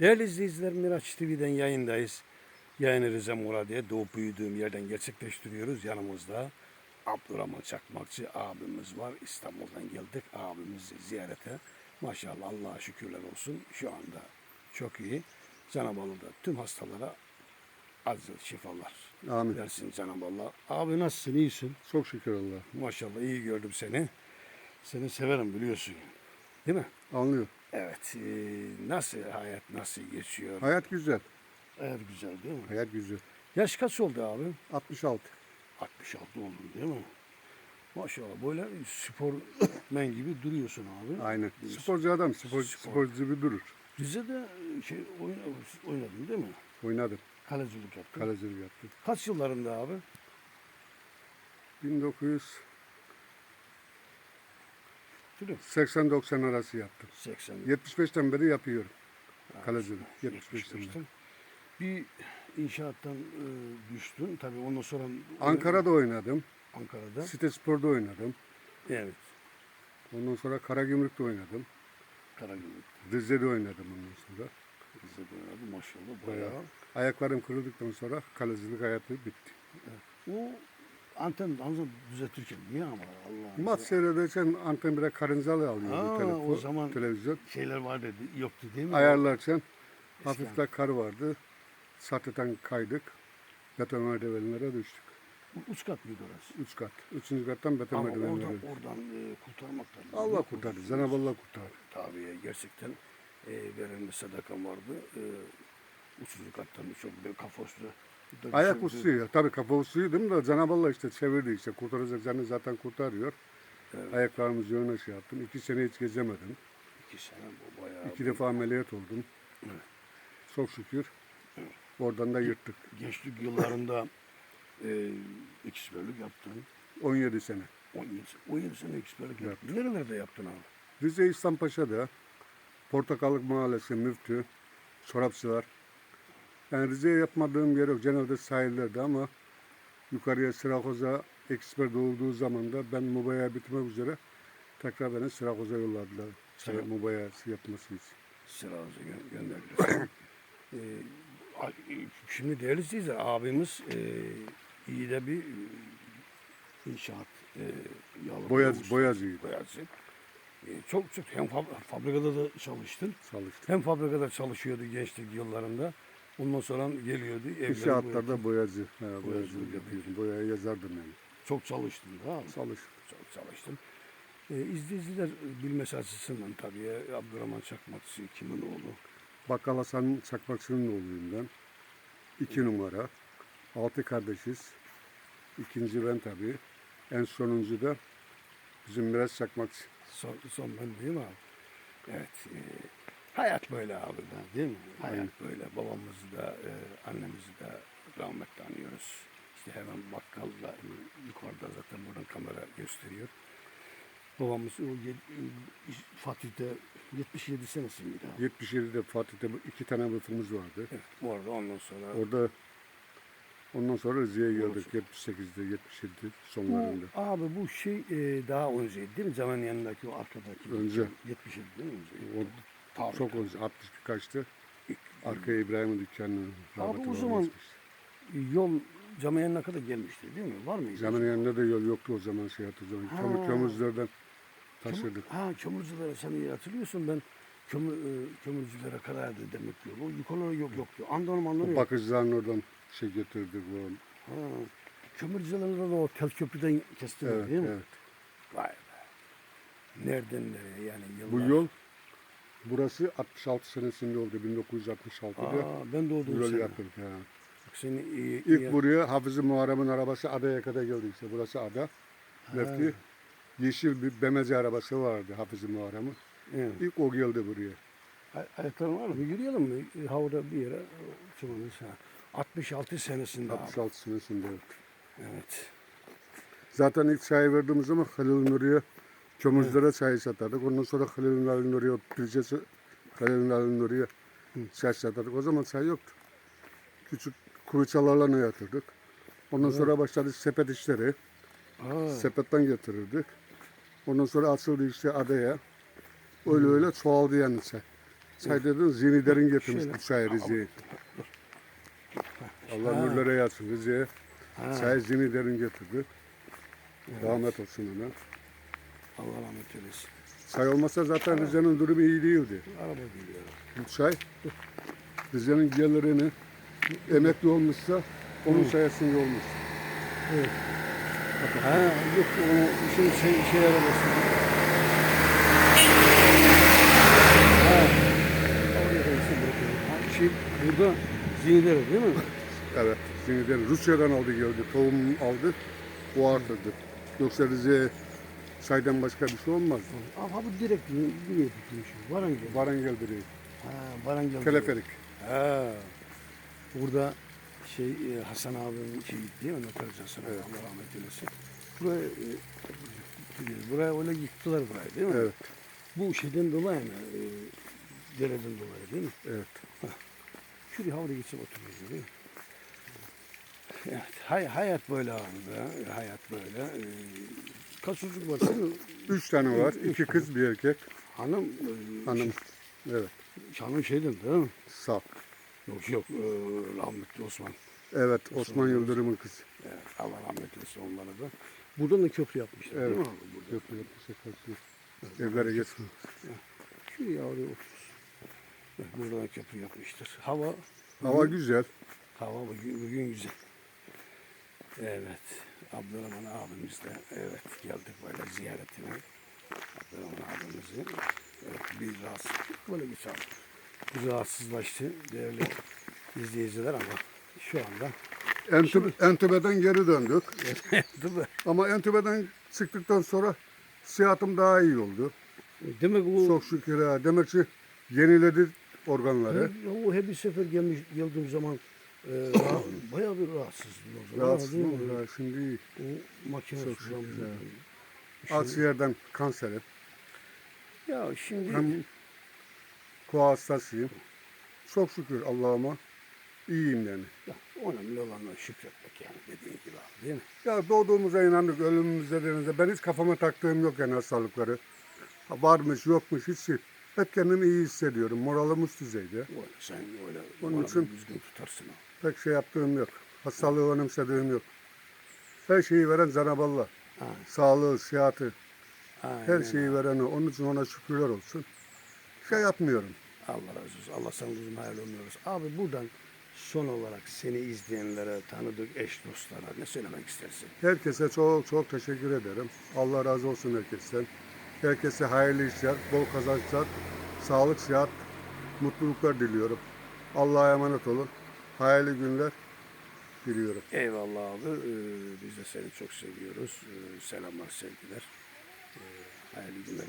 Değerli izleyiciler Miraç TV'den yayındayız. Yayını Rize Muradiye doğup büyüdüğüm yerden gerçekleştiriyoruz. Yanımızda Abdurrahman Çakmakçı abimiz var. İstanbul'dan geldik abimizi ziyarete. Maşallah Allah'a şükürler olsun. Şu anda çok iyi. Cenab-ı Allah da tüm hastalara acil şifalar Amin. versin Cenab-ı Allah. Abi nasılsın? İyisin? Çok şükür Allah. Maşallah iyi gördüm seni. Seni severim biliyorsun. Değil mi? Anlıyor. Evet. e, nasıl hayat nasıl geçiyor? Hayat güzel. Hayat güzel değil mi? Hayat güzel. Yaş kaç oldu abi? 66. 66 oldun değil mi? Maşallah böyle spormen gibi duruyorsun abi. Aynen. Diyorsun. Sporcu adam. Spor, Spor. Sporcu gibi durur. Rize'de şey oyna, oynadın değil mi? Oynadım. Kalecilik yaptın. Kalecilik yaptım. Kaç yıllarında abi? 1980-90 Tülü. arası yaptım. 80. 75'ten beri yapıyorum. Kalecilik. 75'ten beri. 75'ten. Bir inşaattan e, düştün. Tabii ondan sonra Ankara'da oynadım. Ankara'da. Site Spor'da oynadım. Evet. Ondan sonra Karagümrük'te oynadım. Karagümrük. Rize'de oynadım ondan sonra. Rize'de oynadı maşallah Bayağı. bayağı. Ayaklarım kırıldıktan sonra kalecilik hayatı bitti. O anten anten düzeltirken niye ama Allah. Maç seyrederken anten bire karıncalı alıyordu Ha, telefon, o zaman- televizyon. şeyler vardı yoktu değil mi? Ayarlarken Eski hafif de kar vardı. Satıdan kaydık. Beton merdivenlere düştük. Uç kat mıydı orası? Üç kat. Üçüncü kattan beton Ama merdivenlere oradan, düştük. oradan e, kurtarmak lazım. Allah kurtardı. Cenab-ı Allah kurtardı. Tabii gerçekten e, verilmiş sadakam vardı. E, üçüncü kattan çok bir kafoslu. Ayak uçtu ya. Tabii kafa uçtuydum da Cenab-ı Allah işte çevirdi işte. Kurtaracak canı zaten kurtarıyor. Evet. Ayaklarımız yönüne şey yaptım. İki sene hiç gezemedim. İki sene bu bayağı. İki defa ameliyat oldum. Evet. Çok şükür. Oradan da yırttık. Gençlik yıllarında e, eksperlik yaptın. 17 sene. 17, 17 sene eksperlik yaptın. Nerelerde yaptın abi? Rize İslampaşa'da Portakallık Mahallesi, Müftü, Çorapçılar. Yani Rize'ye yapmadığım yer yok. Genelde sahillerde ama yukarıya Sırakoz'a eksper doğulduğu zaman da ben Mubaya bitmek üzere tekrar beni Sırakoz'a yolladılar. Şey, Sıra- Mubaya'sı yapması için. Sıramıza gö- gönderdiler. e, a- e, şimdi değerli izleyiciler abimiz e, iyi de bir e, inşaat e, yalı Boyaz, usta, boyacıydı. boyacı. E, çok çok hem fab- fabrikada da çalıştın. Çalıştı. Hem fabrikada çalışıyordu gençlik yıllarında. Ondan sonra geliyordu. İnşaatlarda boyacı. Ha, Boyacılık yapıyordum. Boyaya yazardım yani. Çok çalıştın da. Çalıştım. Çok çalıştın. E, izleyiciler bilmesi açısından tabii e, Abdurrahman Çakmakçı kimin oğlu? Bakkal Hasan Çakmakçı'nın oğluyum ben. İki numara. Altı kardeşiz. İkinci ben tabii. En sonuncu da bizim Miraç Çakmakçı. Son, son ben değil mi abi? Evet. e, hayat böyle abi değil mi? Hayat Aynen. böyle. Babamızı da e, annemizi de rahmetle anıyoruz. İşte hemen bakkalla yukarıda zaten buradan kamera gösteriyor. Babamız o yed- Fatih'te 77 senesi miydi abi? 77'de Fatih'te bu iki tane bıtımız vardı. Evet. Bu arada ondan sonra Orada ondan sonra Rize'ye geldik 78'de 77 bu, sonlarında. abi bu şey e, daha önceydi değil mi? Zaman yanındaki o arkadaki. Önce. 77 değil mi? O Tabii, çok önce 60 kaçtı. Arkaya İbrahim'in dükkanını Abi o zaman-. Yol cami yanına kadar gelmişti değil mi? Var mıydı? Caminin yanında da yol yoktu o zaman şey hatırlıyorum. Ha. Kömür, kömürcülerden Kömür- taşırdık. Ha kömürcülere sen iyi hatırlıyorsun ben kömür, e, kömürcülere kadardı demek diyor. O yukarılara yok yoktu. Andanım andanım. Bak. Bakıcıların oradan şey götürdük. Bu. Ha. Kömürcülerin de o tel köprüden kestiler Evet, değil mi? evet. Vay be. Nereden nereye yani yıllar. Bu yol burası 66 senesinde oldu. 1966'da Aa, ben doğduğum yol sene. Ha. Bak seni iyi, İlk iyi- buraya Hafız-ı Muharrem'in arabası adaya kadar geldi işte. Burası ada. Lefti. Yeşil bir bemece arabası vardı Hafız-ı Muharrem'in. Evet. İlk o geldi buraya. Ay- Ayakların var mı? Yürüyelim mi? E, Havada bir yere. Çıkmalıyız ha. 66 senesinde abi. 66 senesinde. evet. Zaten ilk çay verdiğimiz zaman Halil Nuri'ye kömürcülere çay satardık. Ondan sonra Halil Halil Nuri'ye Pircesi Halil Halil Nuri'ye çay satardık. O zaman çay yoktu. Küçük kuruçalarla yatırdık. Ondan sonra başladı sepet işleri. Aa, Sepetten getirirdik. Ondan sonra açıldı işte adaya. Öyle öyle çoğaldı yani çay. Say dedin Zinider'in getirmiş Şöyle. bu çayı Rize'ye. Allah nurlara yatsın Rize'ye. Çay Zinider'in getirdi. Rahmet olsun ona. Allah rahmet eylesin. Çay olmasa zaten Rize'nin durumu iyi değildi. Araba geliyor. Bu çay Rize'nin gelirini emekli olmuşsa onun sayesinde olmuş. Ha yok onu şey şey, şey arabası. Ha. Şey burada zihinleri değil mi? Evet. Zinider Rusya'dan aldı geldi. Tohum aldı. O artırdı. Yoksa Rize'ye çaydan başka bir şey olmaz. Ama bu direkt niye bitmiş? Varangel. Varangel direği. Ha, Varangel. Teleferik. Ha. Burada şey e, Hasan abinin şeyi değil mi? Noterci Hasan abi. Allah rahmet eylesin. Buraya, e, buraya öyle yıktılar burayı değil mi? Evet. Bu şeyden dolayı mı? E, dereden dolayı değil mi? Evet. Şuraya havada geçip oturuyoruz değil mi? Evet, hay, hayat böyle abi be. Hayat böyle. Ee, kaç çocuk var? Üç tane var. İki kız bir erkek. Hanım, Hanım. Evet. Şey, hanım şeyden değil mi? Sağ. Yok yok, e, rahmetli Osman. Evet. Osman Yıldırım'ın kızı. Evet, Allah rahmet eylesin onlara da. Buradan da köprü yapmışlar değil mi Evet. abi? Burada. Köprü yapmışsa karşı. Evlere geçsin. Şuraya oraya otururuz. Evet, buradan köprü yapmıştır. Hava, Hava güzel. hava bugün, bugün güzel. Evet, Abdurrahman abimiz de evet geldik böyle ziyaretine. Abdurrahman abimizi. Evet, bir rahatsızlık böyle bir. Bir rahatsızlaştı değerli izleyiciler ama şu anda Entübe, entübeden geri döndük. değil mi? Ama entübeden çıktıktan sonra sıhhatim daha iyi oldu. Demek o, Çok şükür ha. Demek ki yeniledi organları. O hep bir sefer gelmiş geldiğim zaman e, rah- bayağı bir rahatsızdım o zaman. Rahatsız Değil mi? ha. Şimdi iyi. O makine Çok şükür, Şimdi- Akciğerden kanseri. Ya şimdi Hem koa hastasıyım. Çok şükür Allah'ıma iyiyim yani. ya, önemli olanla şükretmek yani dediğin gibi abi değil mi? Ya doğduğumuza inandık, ölümümüze denize. Ben hiç kafama taktığım yok yani hastalıkları. Ha, Varmış, yokmuş hiç şey. Hep kendimi iyi hissediyorum. Moralim üst düzeyde. Öyle, sen öyle Onun için- düzgün tutarsın abi. Pek şey yaptığım yok. Hastalığı önemsediğim yok. Her şeyi veren Cenab-ı Allah. Ha, Sağlığı, sıhhati, aynen her şeyi veren o. Onun için ona şükürler olsun. Şey yapmıyorum. Allah razı olsun. Allah sana uzun hayırlı versin. Abi buradan son olarak seni izleyenlere, tanıdık eş dostlara ne söylemek istersin? Herkese çok çok teşekkür ederim. Allah razı olsun herkesten. Herkese hayırlı işler, bol kazançlar, sağlık, sıhhat, mutluluklar diliyorum. Allah'a emanet olun. Hayırlı günler diliyorum. Eyvallah abi. Ee, biz de seni çok seviyoruz. Ee, selamlar, sevgiler. Ee, hayırlı günler.